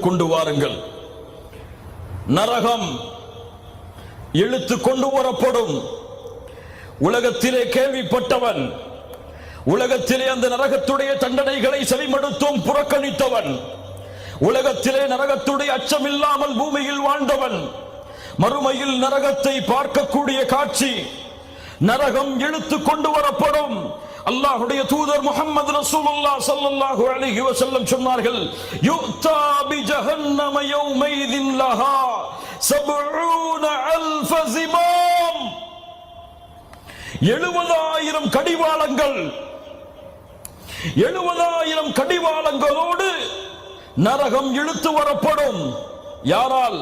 கொண்டு வாருங்கள். நரகம் இழுத்து கொண்டு வரப்படும். உலகத்திலே கேள்விப்பட்டவன் உலகத்திலே அந்த நரகத்துடைய தண்டனைகளை செவிமடுத்தும் புறக்கணித்தவன் உலகத்திலே நரகத்துடைய அச்சமில்லாமல் பூமியில் வாழ்ந்தவன் மறுமையில் நரகத்தை பார்க்கக்கூடிய காட்சி நரகம் இழுத்து கொண்டு வரப்படும். அல்லாஹுடைய தூதர் முகமது ரசூலுல்லா சல்லல்லாஹு அலைஹி வஸல்லம் சொன்னார்கள் யுக்தா பி ஜஹன்னம யௌமைதின் லஹா 70 அல்ஃப ஜிமாம் 70000 கடிவாளங்கள் 70000 கடிவாளங்களோடு நரகம் இழுத்து வரப்படும். யாரால்?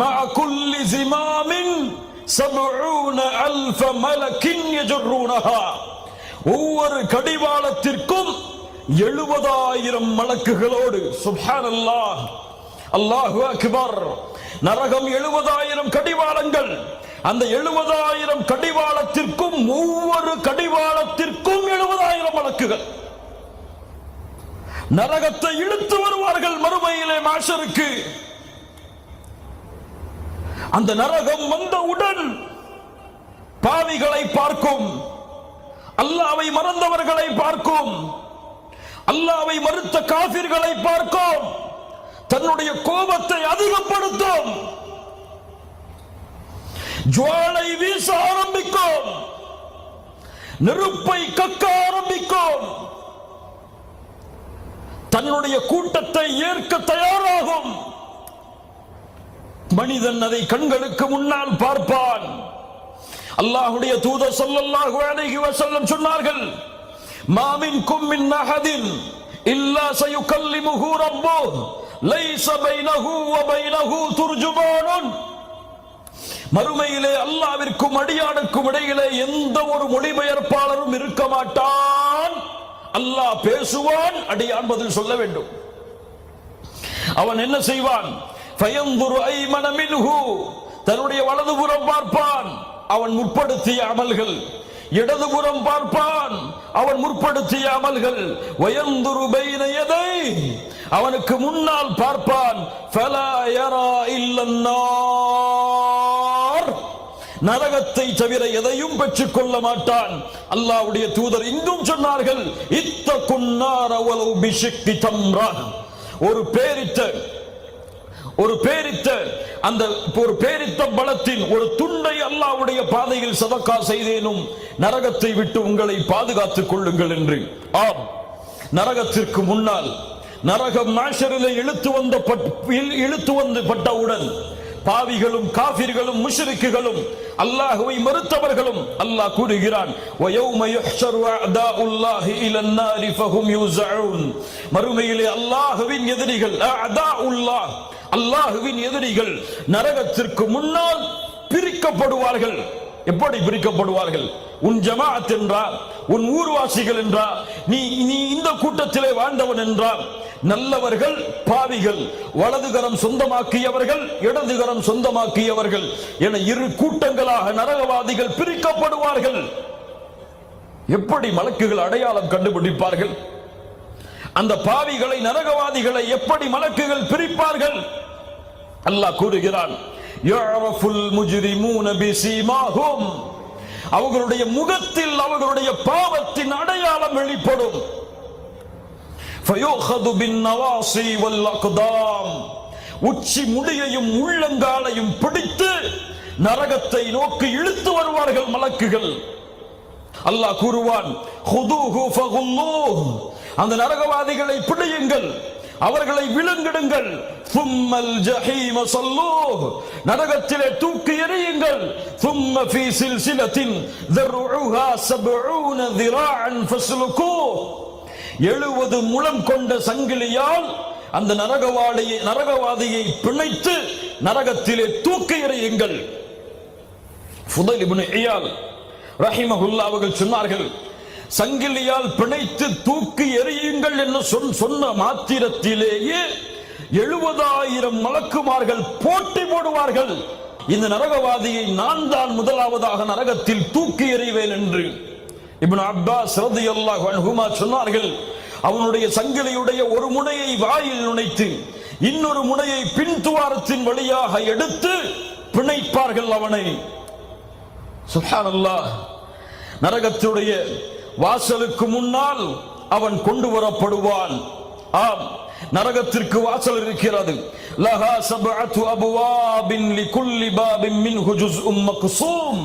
மஅ குல்லி ஜிமாமின் 70 அல்ஃப மலக்கின் யஜர்ரூனஹா. ஒவ்வொரு கடிவாளத்திற்கும் எழுபதாயிரம் மலக்குகளோடு சுபான் அல்லாஹ் அல்லாஹு அக்பர். நரகம் எழுபதாயிரம் கடிவாளங்கள். அந்த எழுபதாயிரம் கடிவாளத்திற்கும் ஒவ்வொரு கடிவாளத்திற்கும் எழுபதாயிரம் வழக்குகள் நரகத்தை இழுத்து வருவார்கள் மறுமையிலே மாஷருக்கு. அந்த நரகம் வந்தவுடன் பாவிகளை பார்க்கும். அல்லாவை மறந்தவர்களை பார்க்கும். அல்லாவை மறுத்த காபிர்களை பார்க்கும். தன்னுடைய கோபத்தை அதிகப்படுத்தும். ஜுவாலை வீச ஆரம்பிக்கும். நெருப்பை கக்க ஆரம்பிக்கும். தன்னுடைய கூட்டத்தை ஏற்க தயாராகும். மனிதன் அதை கண்களுக்கு முன்னால் பார்ப்பான். அல்லாஹுடைய தூதர் சொல்லல்லாஹு அலைஹி வஸல்லம் சொன்னார்கள் மாமின் கும்மின் அஹதின் இல்லா சயுக்கல்லிமுஹு ரப்புஹு லைஸ பைனஹு வ பைனஹு துர்ஜுமானுன். மறுமையிலே அல்லாவிற்கும் அடியானுக்கும் இடையிலே எந்த ஒரு மொழிபெயர்ப்பாளரும் இருக்க மாட்டான். அல்லாஹ் பேசுவான் அடியான் பதில் சொல்ல வேண்டும். அவன் என்ன செய்வான்? பயந்துரு ஐமனமின்ஹு தன்னுடைய வலதுபுறம் பார்ப்பான். அவன் முற்படுத்திய அமல்கள். இடதுபுறம் பார்ப்பான் அவன் முற்படுத்திய அமல்கள். வயந்துரு எதை? அவனுக்கு முன்னால் பார்ப்பான் யரா நரகத்தை தவிர எதையும் பெற்றுக் கொள்ள மாட்டான். அல்லாவுடைய தூதர் இங்கும் சொன்னார்கள் இத்த குன்னார் அவ்வளவு பிஷக்தி தம்ரான் ஒரு பேரிட்ட ஒரு பேரித்த அந்த ஒரு பேரித்த பலத்தின் ஒரு துண்டை அல்லாவுடைய பாதையில் சதக்கா செய்தேனும் நரகத்தை விட்டு உங்களை பாதுகாத்துக் கொள்ளுங்கள் என்று. ஆம். நரகத்திற்கு முன்னால் நரகம் மாஷரில் இழுத்து வந்த இழுத்து வந்து பட்டவுடன் பாவிகளும் காபிர்களும் முஷரிக்குகளும் அல்லாஹுவை மறுத்தவர்களும் அல்லாஹ் கூறுகிறான் மறுமையிலே அல்லாஹுவின் எதிரிகள் அல்லாஹ்வின் எதிரிகள் நரகத்திற்கு முன்னால் பிரிக்கப்படுவார்கள். எப்படி பிரிக்கப்படுவார்கள்? உன் ஜமாஅத் என்றா உன் ஊர்வாசிகள் என்றா நீ நீ இந்த கூட்டத்திலே வாழ்ந்தவன் என்றா நல்லவர்கள் பாவிகள் வலதுகரம் சொந்தமாக்கியவர்கள் இடதுகரம் சொந்தமாக்கியவர்கள் என இரு கூட்டங்களாக நரகவாதிகள் பிரிக்கப்படுவார்கள். எப்படி மலக்குகள் அடையாளம் கண்டுபிடிப்பார்கள்? அந்த பாவிகளை நரகவாதிகளை எப்படி மலக்குகள் பிரிப்பார்கள்? அல்லாஹ் கூறுகிறான் அவர்களுடைய முகத்தில் அவர்களுடைய பாவத்தின் அடையாளம் வெளிப்படும். உச்சி முடியையும் உள்ளங்காலையும் பிடித்து நரகத்தை நோக்கி இழுத்து வருவார்கள் மலக்குகள். அல்லாஹ் கூறுவான் அந்த நரகவாதிகளை பிடியுங்கள். அவர்களை விழுங்கிடுங்கள். ஃபும்மல் ஜஹீம சொல்லோ நரகத்திலே தூக்கி எறியுங்கள். சும்ம ஃபீ சில்சிலத்தின் தர்உஹா சபூன திராஅன் ஃபஸ்லுகூ எழுபது முழம் கொண்ட சங்கிலியால் அந்த நரகவாடியை நரகவாதியை பிணைத்து நரகத்திலே தூக்கி எறியுங்கள். ஃபுதைல் இப்னு இயால் ரஹிமஹுல்லா அவர்கள் சொன்னார்கள் சங்கிலியால் பிணைத்து தூக்கி எறியுங்கள் என்று சொன்- சொன்ன மாத்திரத்திலேயே எழுபதாயிரம் மலக்குமார்கள் போட்டி போடுவார்கள். இந்த நரகவாதியை நான் தான் முதலாவதாக நரகத்தில் தூக்கி எறிவேன் என்று. இப்னு அப்பாஸ் ரலியல்லாஹு அன்ஹுமா சொன்னார்கள் அவனுடைய சங்கிலியுடைய ஒரு முனையை வாயில் நுழைத்து இன்னொரு முனையை பின்துவாரத்தின் வழியாக எடுத்து பிணைப்பார்கள் அவனை. சுப்ஹானல்லாஹ் நரகத்துடைய வாசலுக்கு முன்னால் அவன் கொண்டு வரப்படுவான். ஆம் நரகத்திற்கு வாசல் இருக்கிறது. லஹா சபஅத்து அபுவாபின் லிகுல்லி பாபின் மின்ஹு ஜுஸ்உம் மக்ஸூம்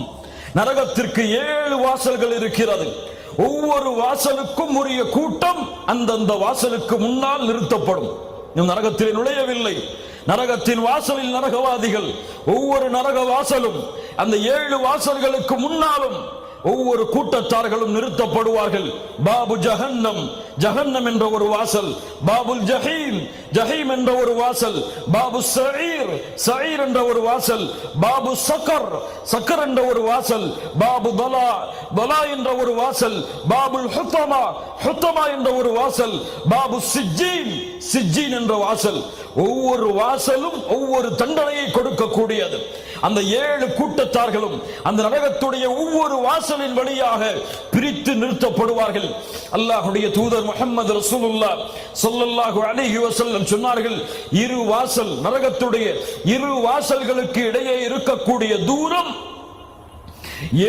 நரகத்திற்கு ஏழு வாசல்கள் இருக்கிறது. ஒவ்வொரு வாசலுக்கும் உரிய கூட்டம் அந்தந்த வாசலுக்கு முன்னால் நிறுத்தப்படும். இன்னும் நரகத்திலே நுழையவில்லை. நரகத்தின் வாசலில் நரகவாதிகள் ஒவ்வொரு நரக வாசலும் அந்த ஏழு வாசல்களுக்கு முன்னாலும் ஒவ்வொரு கூட்டத்தார்களும் நிறுத்தப்படுவார்கள். பாபு ஜஹன்னம் ஜஹன்னம் என்ற ஒரு வாசல் பாபுல் ஜஹீம் ஜஹீம் என்ற ஒரு வாசல் பாபு சயீர் சயீர் என்ற ஒரு வாசல் பாபு சக்கர் சக்கர் என்ற ஒரு வாசல் பாபு பலா பலா என்ற ஒரு வாசல் பாபுல் ஹுத்தமா ஹுத்தமா என்ற ஒரு வாசல் பாபு சிஜீன் சிஜீன் என்ற வாசல். ஒவ்வொரு வாசலும் ஒவ்வொரு தண்டனையை கொடுக்கக்கூடியது. அந்த ஏழு கூட்டத்தார்களும் அந்த நரகத்துடைய ஒவ்வொரு வாசலின் வழியாக பிரித்து நிறுத்தப்படுவார்கள். அல்லாஹுடைய தூதர் முகமது ரசூலுல்லா சொல்லல்லாஹு அலைஹி வசல்லம் சொன்னார்கள் இரு வாசல் நரகத்துடைய இரு வாசல்களுக்கு இடையே இருக்கக்கூடிய தூரம்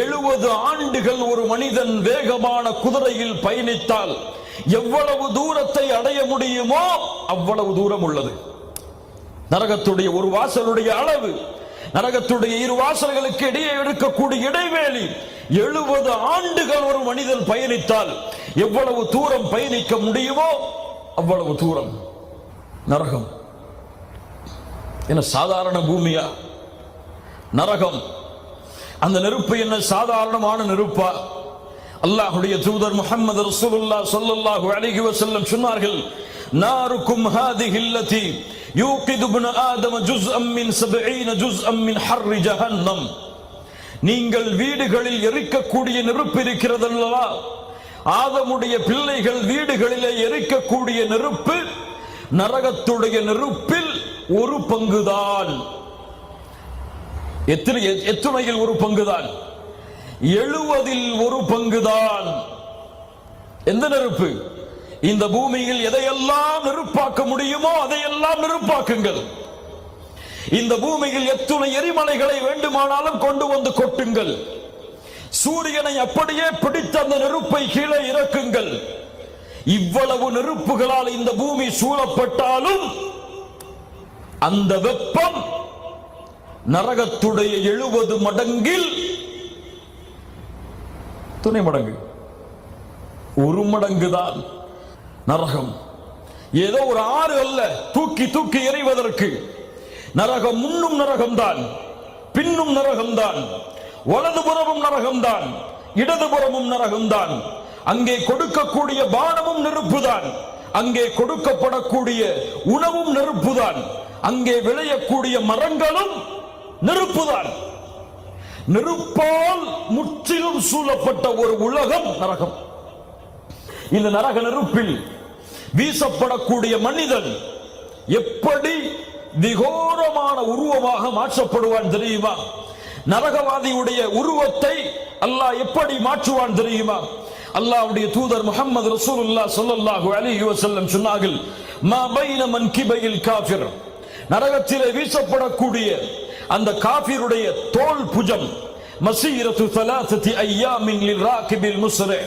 எழுபது ஆண்டுகள் ஒரு மனிதன் வேகமான குதிரையில் பயணித்தால் எவ்வளவு தூரத்தை அடைய முடியுமோ அவ்வளவு தூரம் உள்ளது. நரகத்துடைய ஒரு வாசலுடைய அளவு நரகத்துடைய இரு வாசல்களுக்கு இடையே இருக்கக்கூடிய இடைவேளி எழுபது ஆண்டுகள் ஒரு மனிதன் பயணித்தால் எவ்வளவு தூரம் பயணிக்க முடியுமோ அவ்வளவு தூரம். நரகம். என்ன சாதாரண பூமியா? நரகம். அந்த நெருப்பு என்ன சாதாரணமான நெருப்பா? அல்லாஹுடைய தூதர் முஹம்மது ரசூலுல்லா சொல்லல்லாஹு அழகி வசல்லம் சொன்னார்கள் நாருக்கும் ஹாதி ஹில்லதி யூகிது இப்னு ஆதம ஜுஸ் அம்மின் 70 ஜுஸ் அம்மின் ஹர்ரி ஜஹன்னம். நீங்கள் வீடுகளில் எரிக்கக்கூடிய நெருப்பு இருக்கிறது அல்லவா ஆதமுடைய பிள்ளைகள் வீடுகளிலே எரிக்கக்கூடிய நெருப்பு நரகத்துடைய நெருப்பில் ஒரு பங்குதான். எத்தனை எத்துணையில் ஒரு பங்குதான். எழுவதில் ஒரு பங்குதான். எந்த நெருப்பு? இந்த பூமியில் எதையெல்லாம் நெருப்பாக்க முடியுமோ அதையெல்லாம் நெருப்பாக்குங்கள். இந்த பூமியில் எத்துணை எரிமலைகளை வேண்டுமானாலும் கொண்டு வந்து கொட்டுங்கள். சூரியனை அப்படியே பிடித்த அந்த நெருப்பை கீழே இறக்குங்கள். இவ்வளவு நெருப்புகளால் இந்த பூமி சூழப்பட்டாலும் அந்த வெப்பம் நரகத்துடைய எழுபது மடங்கில் துணை மடங்கு. ஒரு மடங்கு தான் நரகம். ஏதோ ஒரு ஆறு அல்ல தூக்கி தூக்கி எறிவதற்கு. நரகம் முன்னும் நரகம்தான் பின்னும் நரகம்தான் வலதுபுறமும் நரகம்தான் இடதுபுறமும் நரகம்தான். அங்கே கொடுக்கக்கூடிய பானமும் நெருப்புதான் அங்கே கொடுக்கப்படக்கூடிய உணவும் நெருப்புதான் அங்கே விளையக்கூடிய மரங்களும் நெருப்புதான். நெருப்பால் முற்றிலும் சூழப்பட்ட ஒரு உலகம் நரகம். இந்த நரக நெருப்பில் வீசப்படக்கூடிய மனிதன் எப்படி விகோரமான உருவமாக மாற்றப்படுவான் தெரியுமா? நரகவாதியுடைய உருவத்தை அல்லாஹ் எப்படி மாற்றுவான் தெரியுமா? அல்லாஹ்வுடைய தூதர் முகமது ரசூலுல்லாஹ் சொல்லல்லாஹு அலி வசல்லம் சொன்னார்கள் மா பைன மன் கிபையில் காஃபிர். நரகத்திலே வீசப்படக்கூடிய அந்த காஃபிருடைய தோல் புஜம் மசீரத்து தலாசத்தி ஐயா மின்லில் ராக்கிபில் முஸ்ரே.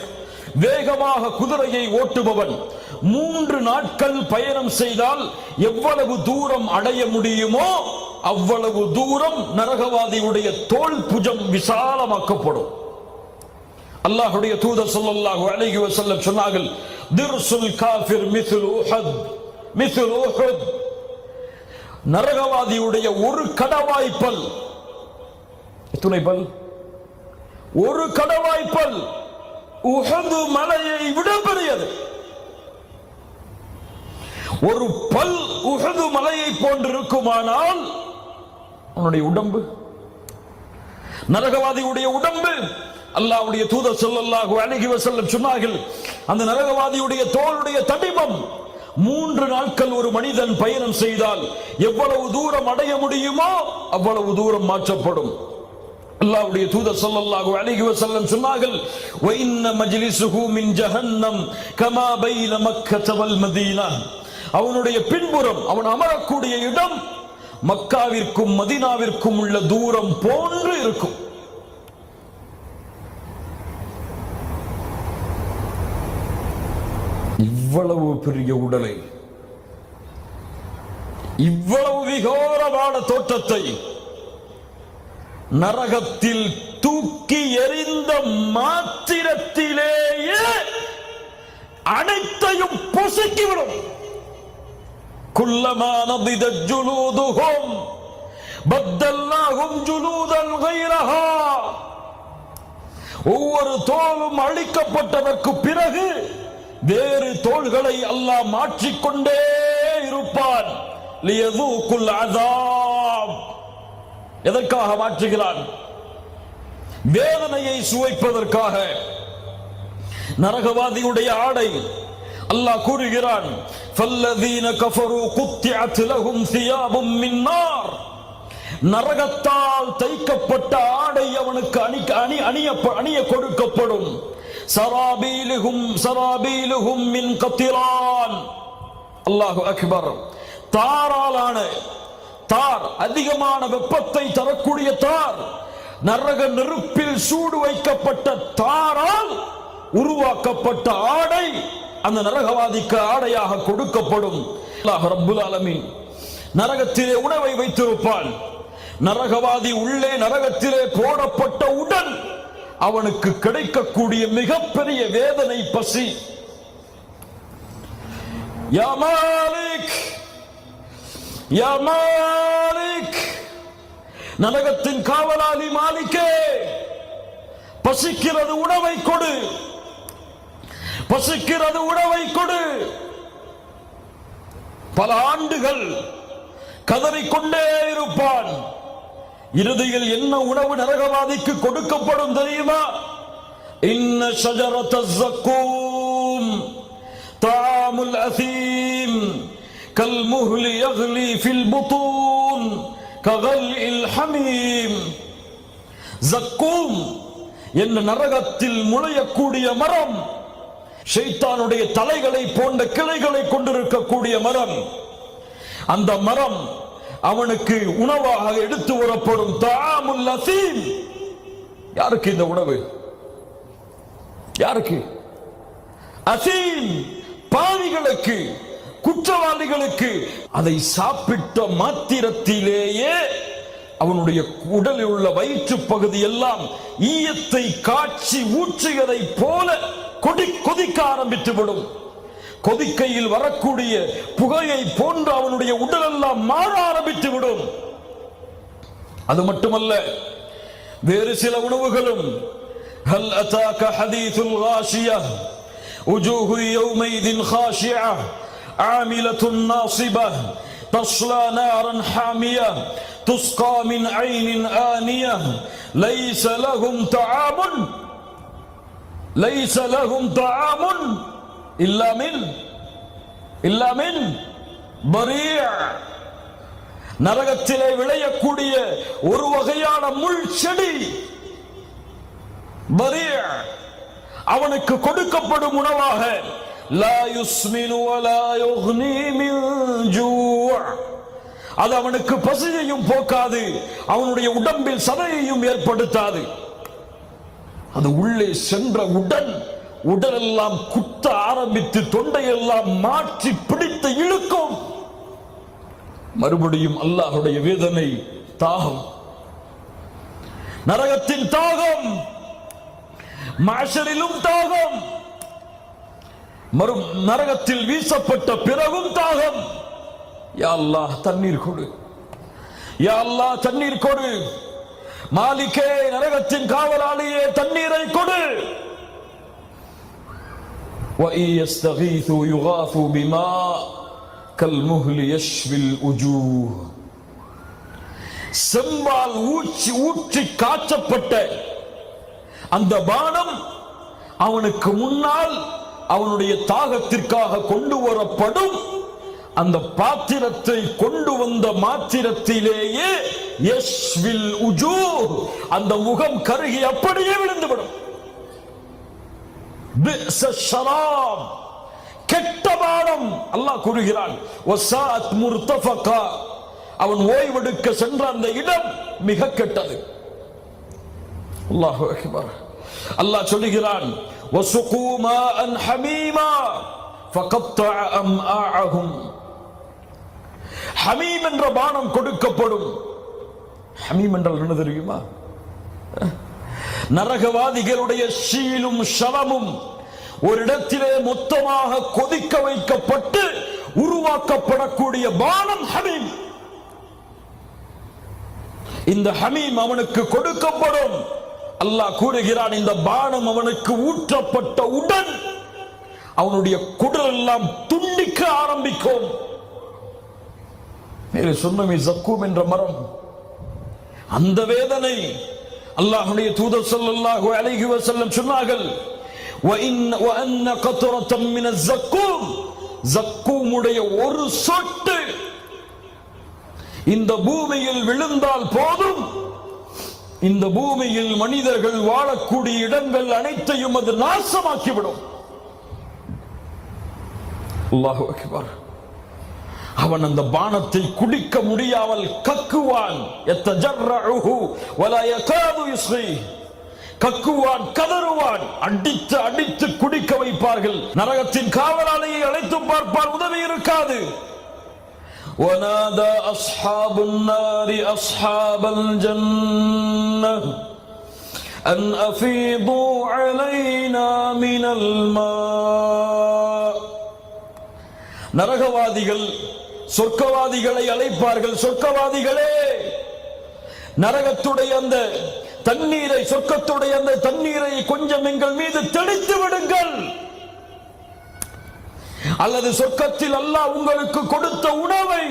வேகமாக குதிரையை ஓட்டுபவன் மூன்று நாட்கள் பயணம் செய்தால் எவ்வளவு தூரம் அடைய முடியுமோ அவ்வளவு தூரம் நரகவாதியுடைய தோல் புஜம் விசாலமாக்கப்படும். அல்லாஹுடைய தூதர் சொல்லல்லாஹு அழகி வஸல்லம் சொன்னார்கள் திர்சுல் காஃபிர் மிசுல் உஹத் மிசுல் உஹத். நரகவாதியுடைய ஒரு கடவாய்ப்பல் எத்துணை பல்? ஒரு கடவாய்ப்பல் உஹந்து மலையை விட பெரியது. ஒரு பல் உகது மலையை போன்றிருக்குமானால் அவனுடைய உடம்பு நரகவாதியுடைய உடம்பு. அல்லாவுடைய தூதர் ஸல்லல்லாஹு அலைஹி வசல்லம் சொன்னார்கள் அந்த நரகவாதியுடைய தோளுடைய தடிமம் மூன்று நாட்கள் ஒரு மனிதன் பயணம் செய்தால் எவ்வளவு தூரம் அடைய முடியுமோ அவ்வளவு தூரம் மாற்றப்படும். அல்லாவுடைய தூதர் ஸல்லல்லாஹு அலைஹி வசல்லம் சொன்னார்கள் வ இன்ன மின் ஜஹன்னம் கமா பைன மக்கத்தவல் மதீனா. அவனுடைய பின்புறம் அவன் அமரக்கூடிய இடம் மக்காவிற்கும் மதினாவிற்கும் உள்ள தூரம் போன்று இருக்கும். இவ்வளவு பெரிய உடலை இவ்வளவு விகோரமான தோற்றத்தை நரகத்தில் தூக்கி எறிந்த மாத்திரத்திலேயே அனைத்தையும் பொசுக்கிவிடும். كلما نضجت جلودهم بدلناهم جلودا غيرها ஒவ்வொரு தோலும் அழிக்கப்பட்டதற்கு பிறகு வேறு தோள்களை அல்லாஹ் மாற்றிக்கொண்டே இருப்பான் எதற்காக மாற்றுகிறான் வேதனையை சுவைப்பதற்காக நரகவாதியுடைய ஆடை அல்லாஹ் கூறுகிறான் فالذين كفروا قطعت لهم ثياب من نار நரகத்தால் தைக்கப்பட்ட ஆடை அவனுக்கு அணி அணி அணிய அணிய கொடுக்கப்படும் சராபீலுகும் சராபீலுகும் மின் கத்திரான் அல்லாஹு அக்பர் தாராலான தார் அதிகமான வெப்பத்தை தரக்கூடிய தார் நரக நெருப்பில் சூடு வைக்கப்பட்ட தாரால் உருவாக்கப்பட்ட ஆடை அந்த நரகவாதிக்கு ஆடையாக கொடுக்கப்படும். ரப்புல் நரகத்திலே உணவை வைத்திருப்பான். நரகவாதி உள்ளே நரகத்திலே போடப்பட்ட உடன் அவனுக்கு கிடைக்கக்கூடிய மிகப்பெரிய வேதனை பசி. யமாலிக் யமாலிக் நரகத்தின் காவலாளி மாலிக்கே பசிக்கிறது உணவை கொடு. பசிக்கிறது உணவை கொடு பல ஆண்டுகள் கதறிக்கொண்டே இருப்பான் இறுதியில் என்ன உணவு நரகவாதிக்கு கொடுக்கப்படும் தெரியுமா இன்ன ஷஜரத ஜக்கூம் தாமுல் அசீம் كالمهل يغلي في البطون كغلء الحميم ஜக்கூம் என்ற நரகத்தில் முளையக்கூடிய மரம் ஷைத்தானுடைய தலைகளை போன்ற கிளைகளை கொண்டிருக்கக்கூடிய மரம். அந்த மரம் அவனுக்கு உணவாக எடுத்து வரப்படும் தாமுல் லசீம் யாருக்கு இந்த உணவு? யாருக்கு? அசீம் பாவிகளுக்கு குற்றவாளிகளுக்கு அதை சாப்பிட்ட மாத்திரத்திலேயே அவனுடைய உடலில் உள்ள வயிற்று பகுதி எல்லாம் ஈயத்தை காட்சி ஊற்றுகிறதை போல கொடி கொதிக்க ஆரம்பித்து விடும் கொதிக்கையில் வரக்கூடிய புகையை போன்று அவனுடைய உடலெல்லாம் மாற ஆரம்பித்து விடும் அது மட்டுமல்ல வேறு சில உணவுகளும் ஹல் அதாக்க ஹதீதுல் غاشية وجوه يومئذ خاشعة عاملة ناصبة تصلى نارا حامية تسقى من عين آنية ليس لهم طعام ليس لهم طعام إلا من إلا من ضريع நரகத்திலே விளையக்கூடிய ஒரு வகையான முள் செடி பரிய அவனுக்கு கொடுக்கப்படும் உணவாக லா யுஸ்மினு வலா யுக்னி மின் ஜூ' அது அவனுக்கு பசியையும் போக்காது அவனுடைய உடம்பில் சதையையும் ஏற்படுத்தாது அது உள்ளே சென்ற உடன் உடலெல்லாம் குத்த ஆரம்பித்து தொண்டையெல்லாம் மாற்றி பிடித்து இழுக்கும். மறுபடியும் அல்லாஹுடைய வேதனை தாகம். நரகத்தின் தாகம் மாஷரிலும் தாகம். மறு நரகத்தில் வீசப்பட்ட பிறகும் தாகம். யா அல்லாஹ் தண்ணீர் கொடு. யா அல்லாஹ் தண்ணீர் கொடு. மாலிகே நரகத்தின் காவலாளியே தண்ணீரை கொடு وإن يستغيثوا يغاثوا بماء كالمهل يشفي الوجوه செம்பால் ஊற்றி ஊற்றி காய்ச்சப்பட்ட அந்த பானம் அவனுக்கு முன்னால் அவனுடைய தாகத்திற்காக கொண்டு வரப்படும் அந்த பாத்திரத்தை கொண்டு வந்த மாத்திரத்திலேயே யஷ்வில் உஜூ அந்த முகம் கருகி அப்படியே விழுந்துவிடும். பிஅஸ கெட்ட பானம் அல்லாஹ் கூறுகிறான். அவன் ஓய்வெடுக்க சென்ற அந்த இடம் மிக கெட்டது. அல்லாஹ் அல்லாஹ் சொல்லுகிறான் வசுகு மாஅன் ஹமீமா فقطع أمعاءهم ஹமீம் என்ற பானம் கொடுக்கப்படும். ஹமீம் என்றால் என்ன தெரியுமா? நரகவாதிகளுடைய ஷீலும் சவமும் ஒரு இடத்திலே மொத்தமாக கொதிக்க வைக்கப்பட்டு உருவாக்கப்படக்கூடிய பானம் ஹமீம். இந்த ஹமீம் அவனுக்கு கொடுக்கப்படும். அல்லாஹ் கூறுகிறான் இந்த பானம் அவனுக்கு ஊற்றப்பட்ட உடன் அவனுடைய குடல் எல்லாம் துண்டிக்க ஆரம்பிக்கும். மேலே சொன்னோம் ஜக்கூம் என்ற மரம் அந்த வேதனை அல்லாஹுடைய தூதர் சொல்லல்லாஹு அழகி வசல்லம் சொன்னார்கள். ஜக்கூமுடைய ஒரு சொட்டு இந்த பூமியில் விழுந்தால் போதும். இந்த பூமியில் மனிதர்கள் வாழக்கூடிய இடங்கள் அனைத்தையும் அது நாசமாக்கிவிடும். அல்லாஹு அக்பர். அவன் அந்த பானத்தை குடிக்க முடியாமல் கக்குவான் எத்தஜர்ரஉஹு வலா யகாது யுஸ்ரி கக்குவான் கதறுவான் அடித்து அடித்து குடிக்க வைப்பார்கள் நரகத்தின் காவலாளியை அழைத்து பார்ப்பார் உதவி இருக்காது ونادى أصحاب النار أصحاب الجنة أن أفيضوا علينا من الماء நரகவாதிகள் சொர்க்கவாதிகளை அழைப்பார்கள். சொர்க்கவாதிகளே நரகத்துடைய அந்த தண்ணீரை சொர்க்கத்துடைய அந்த தண்ணீரை கொஞ்சம் எங்கள் மீது தெளித்து விடுங்கள். அல்லது சொர்க்கத்தில் அல்லாஹ் உங்களுக்கு கொடுத்த உணவை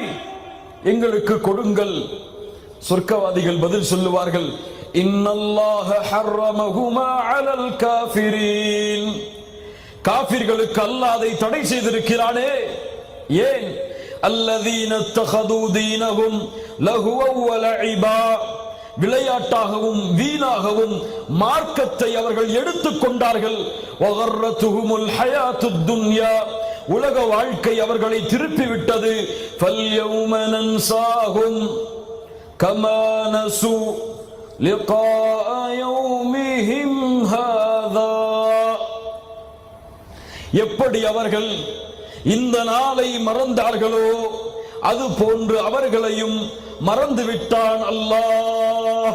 எங்களுக்கு கொடுங்கள். சொர்க்கவாதிகள் பதில் சொல்லுவார்கள் இன்னல்லாஹ ஹர்ரமஹுமா அலல் காஃபிரீன். காபிர்களுக்கு அல்லாஹ் அதை தடை செய்திருக்கிறானே. ஏன்? அல்லதீன தகது தீனகும் லகுவ வலஇபா. விளையாட்டாகவும் வீணாகவும் மார்க்கத்தை அவர்கள் எடுத்துக் கொண்டார்கள். வகர்ரத்துஹுமுல் ஹயாத்துத் துன்யா. உலக வாழ்க்கை அவர்களை திருப்பி விட்டது ஃபல்யௌம நன்சாஹும் கமா எப்படி அவர்கள் இந்த நாளை மறந்தார்களோ? அது போன்று அவர்களையும் மறந்துவிட்டான் அல்லாஹ்.